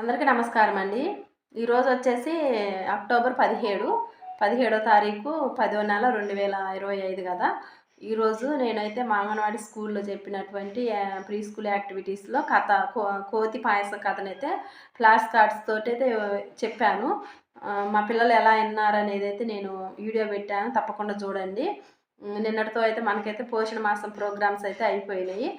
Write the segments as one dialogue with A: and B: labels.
A: అందరికీ నమస్కారం అండి. ఈరోజు వచ్చేసి అక్టోబర్ పదిహేడు. పదిహేడో తారీఖు పదో నెల రెండు వేల ఇరవై ఐదు కదా. ఈరోజు నేనైతే మా అంగన్వాడి స్కూల్లో చెప్పినటువంటి ప్రీ స్కూల్ యాక్టివిటీస్లో కథ కో కోతి పాయసం కథనైతే ఫ్లాష్ కార్డ్స్ తోటి అయితే చెప్పాను మా పిల్లలు ఎలా విన్నారనేది అయితే నేను వీడియో పెట్టాను. తప్పకుండా చూడండి. నిన్నటితో అయితే మనకైతే పోషణ మాసం ప్రోగ్రామ్స్ అయితే అయిపోయినాయి.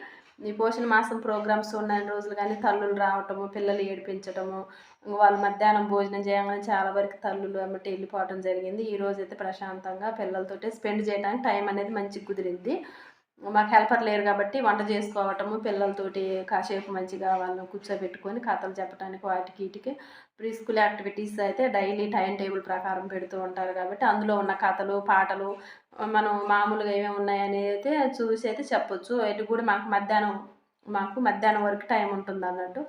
A: ఈ పోషణ మాసం ప్రోగ్రామ్స్ ఉన్న రోజులు కానీ తల్లులు రావటము పిల్లలు ఏడిపించటము వాళ్ళు మధ్యాహ్నం భోజనం చేయగానే చాలా వరకు తల్లులు అమ్మటి వెళ్ళిపోవటం జరిగింది. ఈ రోజు అయితే ప్రశాంతంగా పిల్లలతోటి స్పెండ్ చేయడానికి టైం అనేది మంచిగా కుదిరింది. మాకు హెల్పర్ లేరు కాబట్టి వంట చేసుకోవటము పిల్లలతోటి కాసేపు మంచిగా వాళ్ళని కూర్చోబెట్టుకొని కథలు చెప్పడానికి వాటికి వీటికి ప్రీ స్కూల్ యాక్టివిటీస్ అయితే డైలీ టైం టేబుల్ ప్రకారం పెడుతూ ఉంటారు కాబట్టి అందులో ఉన్న కథలు పాటలు మనం మామూలుగా ఏమేమి ఉన్నాయని అయితే చూసి అయితే చెప్పొచ్చు. ఇటు కూడా మాకు మధ్యాహ్నం మాకు మధ్యాహ్నం వరకు టైం ఉంటుంది అన్నట్టు.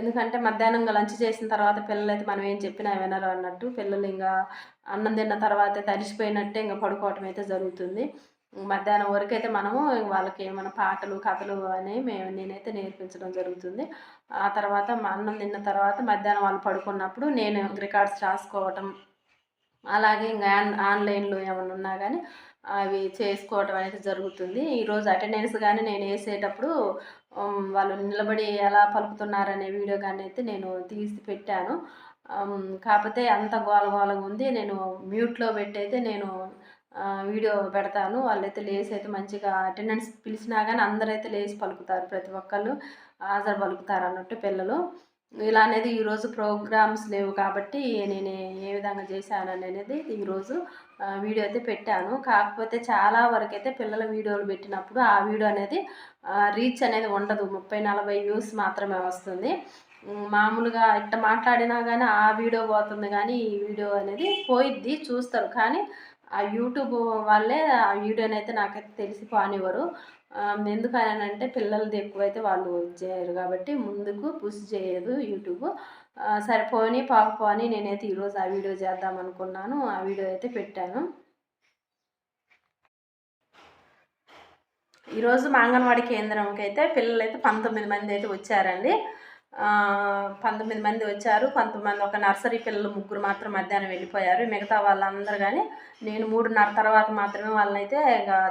A: ఎందుకంటే మధ్యాహ్నం లంచ్ చేసిన తర్వాత పిల్లలు అయితే మనం ఏం చెప్పినా వినరు అన్నట్టు. పిల్లలు ఇంకా అన్నం తిన్న తర్వాత తరిచిపోయినట్టే ఇంకా పడుకోవటం అయితే జరుగుతుంది. మధ్యాహ్నం వరకు అయితే మనము వాళ్ళకి ఏమైనా పాటలు కథలు అనేవి మేము నేనైతే నేర్పించడం జరుగుతుంది. ఆ తర్వాత అన్నం తిన్న తర్వాత మధ్యాహ్నం వాళ్ళు పడుకున్నప్పుడు నేను రికార్డ్స్ రాసుకోవటం అలాగే ఇంకా ఆన్ ఆన్లైన్లో ఏమైనా ఉన్నా కానీ అవి చేసుకోవటం అనేది జరుగుతుంది. ఈరోజు అటెండెన్స్ కానీ నేను వేసేటప్పుడు వాళ్ళు నిలబడి ఎలా పలుకుతున్నారనే వీడియో కానీ అయితే నేను తీసి పెట్టాను. కాకపోతే అంత గోల గోలగా ఉంది. నేను మ్యూట్లో పెట్టయితే నేను వీడియో పెడతాను. వాళ్ళైతే లేచి అయితే మంచిగా అటెండెన్స్ పిలిచినా కానీ అందరైతే లేచి పలుకుతారు ప్రతి ఒక్కళ్ళు. హాజరు పలుకుతారు అన్నట్టు పిల్లలు. ఇలా అనేది ఈరోజు ప్రోగ్రామ్స్ లేవు కాబట్టి నేను ఏ విధంగా చేశాను అనేది ఈరోజు వీడియో అయితే పెట్టాను. కాకపోతే చాలా వరకు అయితే పిల్లల వీడియోలు పెట్టినప్పుడు ఆ వీడియో అనేది రీచ్ అనేది ఉండదు. ముప్పై నలభై వ్యూస్ మాత్రమే వస్తుంది. మామూలుగా ఇట్ట మాట్లాడినా కానీ ఆ వీడియో పోతుంది కానీ ఈ వీడియో అనేది పోయిద్ది చూస్తారు. కానీ ఆ యూట్యూబ్ వాళ్ళే ఆ వీడియోని అయితే నాకైతే తెలిసి పానివ్వరు. ఎందుకనంటే పిల్లలది ఎక్కువైతే వాళ్ళు చేయరు కాబట్టి ముందుకు పుష్ చేయదు యూట్యూబ్. సరిపోని పాకపోని నేనైతే ఈరోజు ఆ వీడియో చేద్దాం అనుకున్నాను. ఆ వీడియో అయితే పెట్టాను. ఈరోజు మా అంగన్వాడీ కేంద్రంకి అయితే పిల్లలైతే పంతొమ్మిది మంది అయితే వచ్చారండి. పంతొమ్మిది మంది వచ్చారు. కొంతమంది ఒక నర్సరీ పిల్లలు ముగ్గురు మాత్రం మధ్యాహ్నం వెళ్ళిపోయారు. మిగతా వాళ్ళందరూ కానీ నేను మూడున్నర తర్వాత మాత్రమే వాళ్ళనైతే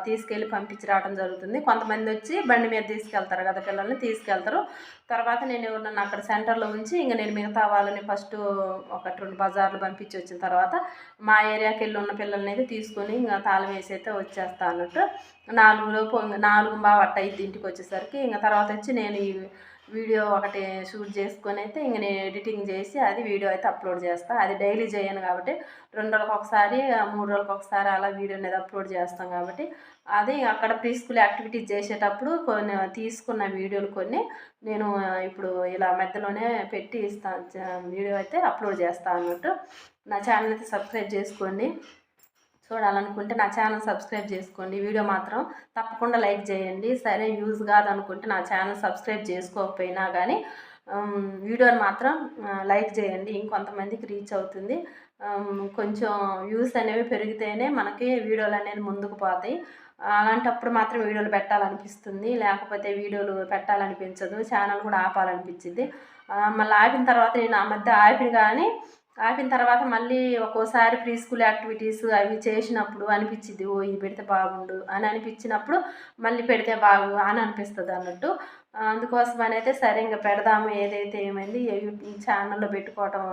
A: తీసుకెళ్ళి పంపించి రావడం జరుగుతుంది. కొంతమంది వచ్చి బండి మీద తీసుకెళ్తారు కదా పిల్లల్ని తీసుకెళ్తారు. తర్వాత నేను ఎవరినన్నా అక్కడ సెంటర్లో ఉంచి ఇంకా నేను మిగతా వాళ్ళని ఫస్ట్ ఒకటి రెండు బజార్లు పంపించి వచ్చిన తర్వాత మా ఏరియాకి వెళ్ళి ఉన్న పిల్లల్ని అయితే తీసుకొని ఇంకా తాళం వేసి అయితే వచ్చేస్తా అన్నట్టు. నాలుగు లోపు నాలుగు బావ అట్ట ఇంటికి వచ్చేసరికి. ఇంకా తర్వాత వచ్చి నేను వీడియో ఒకటి షూట్ చేసుకొని అయితే ఇంక నేను ఎడిటింగ్ చేసి అది వీడియో అయితే అప్లోడ్ చేస్తాను అది డైలీ చేయను కాబట్టి రెండు రోజులకు ఒకసారి మూడు రోజులకు ఒకసారి అలా వీడియో అనేది అప్లోడ్ చేస్తాం కాబట్టి అది అక్కడ ప్రీ స్కూల్ యాక్టివిటీస్ చేసేటప్పుడు కొన్ని తీసుకున్న వీడియోలు కొన్ని నేను ఇప్పుడు ఇలా మధ్యలోనే పెట్టి ఇస్తాను వీడియో అయితే అప్లోడ్ చేస్తాను అన్నట్టు. నా ఛానల్ అయితే సబ్స్క్రైబ్ చేసుకోండి. చూడాలనుకుంటే నా ఛానల్ సబ్స్క్రైబ్ చేసుకోండి. వీడియో మాత్రం తప్పకుండా లైక్ చేయండి. సరే యూజ్ కాదనుకుంటే నా ఛానల్ సబ్స్క్రైబ్ చేసుకోకపోయినా కానీ వీడియోని మాత్రం లైక్ చేయండి. ఇంకొంతమందికి రీచ్ అవుతుంది. కొంచెం వ్యూస్ అనేవి పెరిగితేనే మనకి వీడియోలు అనేది ముందుకు పోతాయి. అలాంటప్పుడు మాత్రం వీడియోలు పెట్టాలనిపిస్తుంది. లేకపోతే వీడియోలు పెట్టాలనిపించదు. ఛానల్ కూడా ఆపాలనిపించింది మళ్ళీ ఆపిన తర్వాత నేను ఆ మధ్య ఆపిన కానీ ఆపిన తర్వాత మళ్ళీ ఒక్కోసారి ప్రీ స్కూల్ యాక్టివిటీస్ అవి చేసినప్పుడు అనిపించింది ఓ ఇది పెడితే బాగుండు అని అనిపించినప్పుడు మళ్ళీ పెడితే బాగు అని అనిపిస్తుంది అన్నట్టు. అందుకోసం అని అయితే సరే ఇంకా పెడదాము ఏదైతే ఏమైంది ఈ ఛానల్లో పెట్టుకోవటం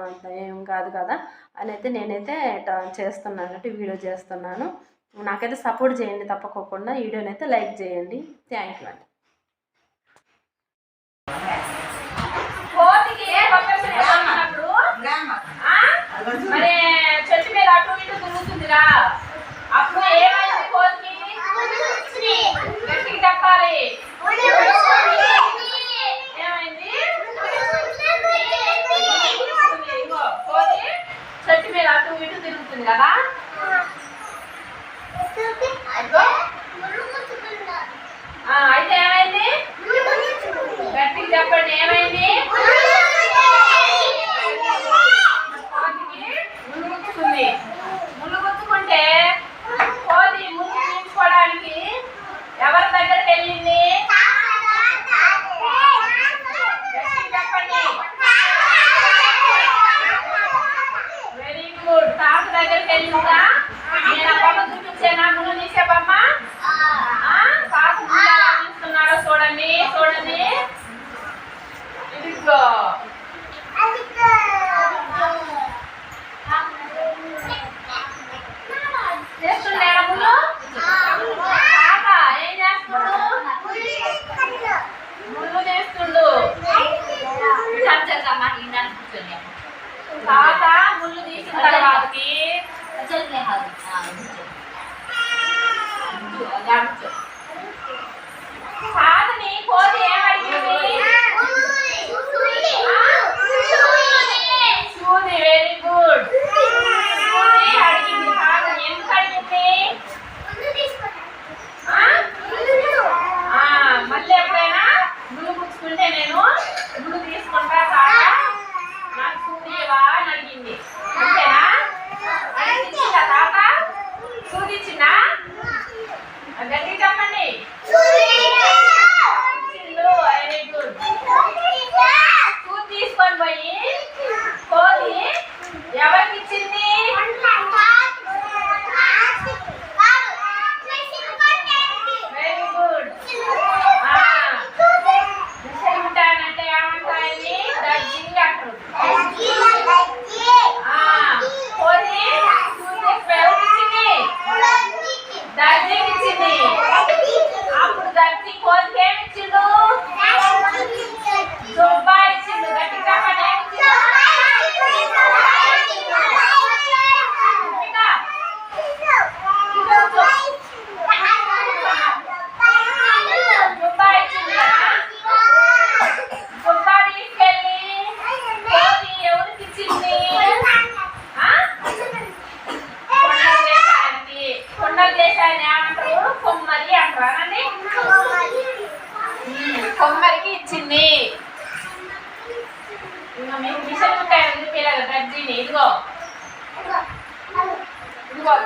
A: ఏం కాదు కదా అని అయితే నేనైతే ఇట్లా చేస్తున్నాను అన్నట్టు వీడియో చేస్తున్నాను. నాకైతే సపోర్ట్ చేయండి తప్పకోకుండా. వీడియోని అయితే లైక్ చేయండి. థ్యాంక్ యూ అండి
B: కోతికి పక్కన ఏమన్నప్పుడు, ఆ? మరి చెట్టు మీద అటు ఇటు తిరుగుతుందిరా. అప్పుడు ఏమైంది కోతికి? గట్టిగా చెప్పాలి. ఏమైంది? ఇదిగో, కోతి చెట్టు మీద అటు ఇటు తిరుగుతుంది కదా? అయితే ఏమైంది? గట్టిగా చెప్పండి ఏమైంది?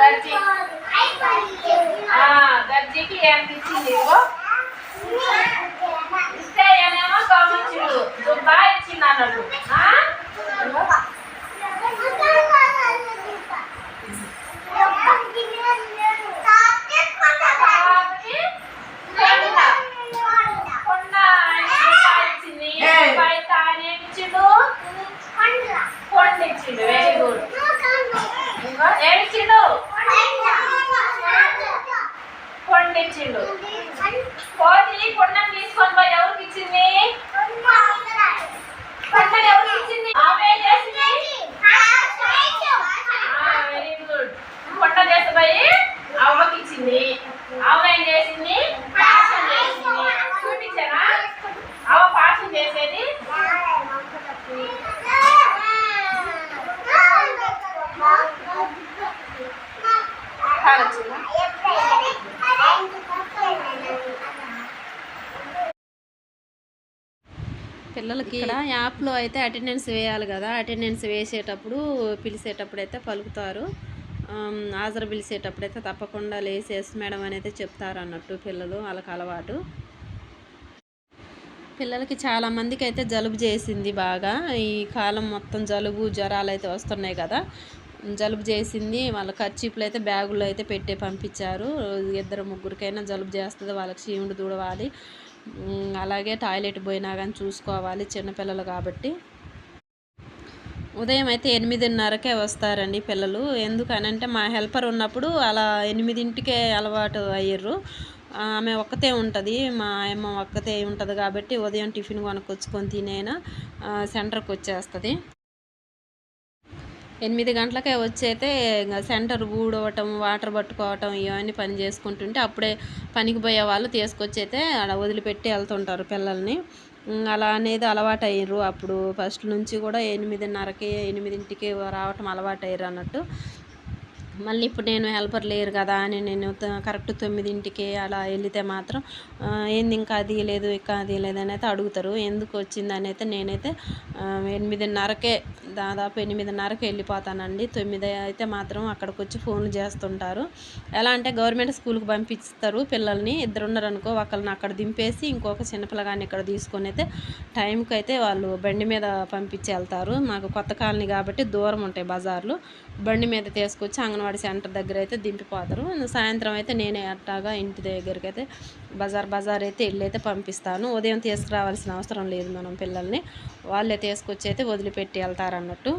B: దర్జీ. దర్జీకి ఏం ఇచ్చింది ఇస్తే ఏమేమో కావచ్చు దుబ్బా ఇచ్చింది అన్నట్టు ఆ? ఇదిగో. కాబట్టి కొండ కొండ రూపాయి ఇచ్చింది రూపాయి తానే ఇచ్చిండు కొండ ఇచ్చిండు వెరీ గుడ్ ఇదిగో ఏమిచ్చిండు కొండ ఇచ్చిండు కోతి కొండను తీసుకొని పోయి ఎవరికి ఇచ్చింది కొండను ఎవరికి ఇచ్చింది ఆమె ఏం చేసింది వెరీ గుడ్ కొండ చేసిపోయి అవ్వకి ఇచ్చింది అవ్వ ఏం చేసింది పాసం చేసింది చూపించారా అవ్వ పాసం చేసేది కాలొచ్చిందా
A: పిల్లలకి యాప్లో అయితే అటెండెన్స్ వేయాలి కదా. అటెండెన్స్ వేసేటప్పుడు పిలిచేటప్పుడు అయితే పలుకుతారు. హాజరు పిలిచేటప్పుడు అయితే తప్పకుండా లేసేసి మేడం అని అయితే చెప్తారు అన్నట్టు పిల్లలు వాళ్ళకి అలవాటు. పిల్లలకి చాలా మందికి అయితే జలుబు చేసింది బాగా. ఈ కాలం మొత్తం జలుబు జ్వరాలు అయితే వస్తున్నాయి కదా. జలుబు చేసింది. వాళ్ళ ఖర్చీపులు అయితే బ్యాగుల్లో అయితే పెట్టి పంపించారు. ఇద్దరు ముగ్గురికైనా జలుబు చేస్తుంది. వాళ్ళకి చీముడు దూడవాలి అలాగే టాయిలెట్ పోయినా కానీ చూసుకోవాలి చిన్నపిల్లలు కాబట్టి. ఉదయం అయితే ఎనిమిదిన్నరకే వస్తారండి పిల్లలు. ఎందుకనంటే మా హెల్పర్ ఉన్నప్పుడు అలా ఎనిమిదింటికే అలవాటు అయ్యారు ఆమె ఒక్కతే ఉంటుంది మా అమ్మ ఒక్కతే ఉంటుంది కాబట్టి ఉదయం టిఫిన్ కొనుక్కొచ్చుకొని తినైనా సెంటర్కి వచ్చేస్తుంది ఎనిమిది గంటలకే వచ్చైతే ఇంకా సెంటర్ ఊడవటం వాటర్ పట్టుకోవటం ఇవన్నీ పని చేసుకుంటుంటే అప్పుడే పనికి పోయే వాళ్ళు తీసుకొచ్చి అయితే అలా వదిలిపెట్టి వెళ్తుంటారు పిల్లల్ని. అలా అనేది అలవాటు అయ్యారు అప్పుడు ఫస్ట్ నుంచి కూడా ఎనిమిదిన్నరకి ఎనిమిదింటికి రావటం అలవాటు అయ్యారు అన్నట్టు. మళ్ళీ ఇప్పుడు నేను హెల్పర్ లేరు కదా అని నేను కరెక్ట్ తొమ్మిదింటికి అలా వెళితే మాత్రం ఏంది ఇంకా అది లేదు ఇంకా అది లేదు అని అయితే అడుగుతారు. ఎందుకు వచ్చిందని అయితే నేనైతే ఎనిమిదిన్నరకే దాదాపు ఎనిమిదిన్నరకు వెళ్ళిపోతానండి. తొమ్మిది అయితే మాత్రం అక్కడికి వచ్చి ఫోన్లు చేస్తుంటారు. ఎలా అంటే గవర్నమెంట్ స్కూల్కి పంపిస్తారు పిల్లల్ని. ఇద్దరు ఉన్నారనుకో ఒకళ్ళని అక్కడ దింపేసి ఇంకొక చిన్నపిల్లగాన్ని ఇక్కడ తీసుకొని అయితే టైంకి అయితే వాళ్ళు బండి మీద పంపించి వెళ్తారు. మాకు కొత్త కాలనీ కాబట్టి దూరం ఉంటాయి బజార్లు. బండి మీద తీసుకొచ్చి అంగన్వాడీ సెంటర్ దగ్గర అయితే దింపిపోతారు. సాయంత్రం అయితే నేనే అట్టాగా ఇంటి దగ్గరికి అయితే బజార్ బజార్ అయితే వెళ్ళి అయితే పంపిస్తాను. ఉదయం తీసుకురావాల్సిన అవసరం లేదు మనం పిల్లల్ని. వాళ్ళే తీసుకొచ్చి అయితే వదిలిపెట్టి వెళ్తారు అన్నట్టు.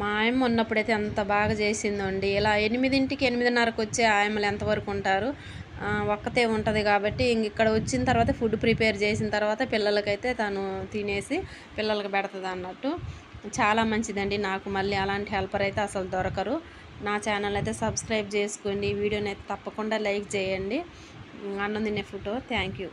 A: మా ఆయమ్మ ఉన్నప్పుడైతే అంత బాగా చేసిందండి. ఇలా ఎనిమిదింటికి ఎనిమిదిన్నరకు వచ్చే ఆయమ్మలు ఎంతవరకు ఉంటారు? ఒక్కతే ఉంటుంది కాబట్టి ఇంక ఇక్కడ వచ్చిన తర్వాత ఫుడ్ ప్రిపేర్ చేసిన తర్వాత పిల్లలకైతే తను తినేసి పిల్లలకి పెడుతుంది అన్నట్టు. చాలా మంచిదండి నాకు మళ్ళీ అలాంటి హెల్పర్ అయితే అసలు దొరకరు. నా ఛానల్ అయితే సబ్స్క్రైబ్ చేసుకోండి. వీడియోని అయితే తప్పకుండా లైక్ చేయండి. అన్నం తినే ఫోటో. Thank you.